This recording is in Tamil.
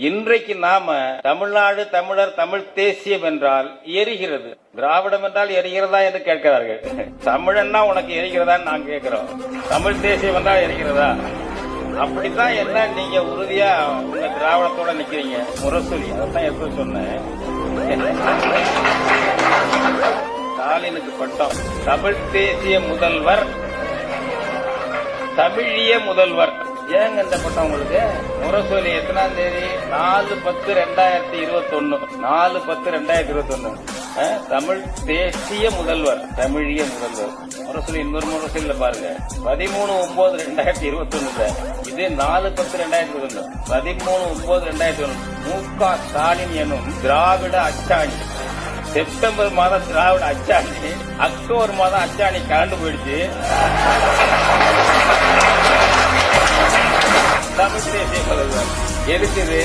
இன்றைக்கு நாம தமிழ்நாடு தமிழர் தமிழ் தேசியம் என்றால் எரிகிறது. திராவிடம் என்றால் எரிகிறதா என்று கேட்கிறார்கள். தமிழன்னா உனக்கு எரிகிறதான்னு நான் கேட்கிறோம். தமிழ் தேசியம் என்றால் எரிகிறதா? அப்படித்தான் என்ன நீங்க உறுதியா உங்க திராவிடத்தோட நிக்கிறீங்க? முரசொலி. அதான் எப்ப சொன்னேன். ஸ்டாலினுக்கு பட்டம். தமிழ் தேசிய முதல்வர். தமிழிய முதல்வர். ஏங்க இந்த பட்டம் உங்களுக்கு முரசொலி எத்தனாம் தேதி? நாலு பத்து ரெண்டாயிரத்தி இருபத்தி ஒன்னு நாலு பத்து ரெண்டாயிரத்தி இருபத்தி ஒன்னு தமிழ் தேசிய முதல்வர் தமிழிய முதல்வர். முரசொலி இன்னொரு முரசொலியில பாருங்க. பதிமூணு ஒன்பது ரெண்டாயிரத்தி இருபத்தி ஒண்ணுல இது நாலு பத்து ரெண்டாயிரத்தி இருபத்தி பதிமூணு ஒன்பது ரெண்டாயிரத்தி ஒன்னு மு க ஸ்டாலின் எனும் திராவிட அச்சாணி. செப்டம்பர் மாதம் திராவிட அச்சாணி அக்டோபர் மாதம் அச்சாணி கலந்து போயிடுச்சு. தமிழ் தேசிய முதல்வர் எதுக்குது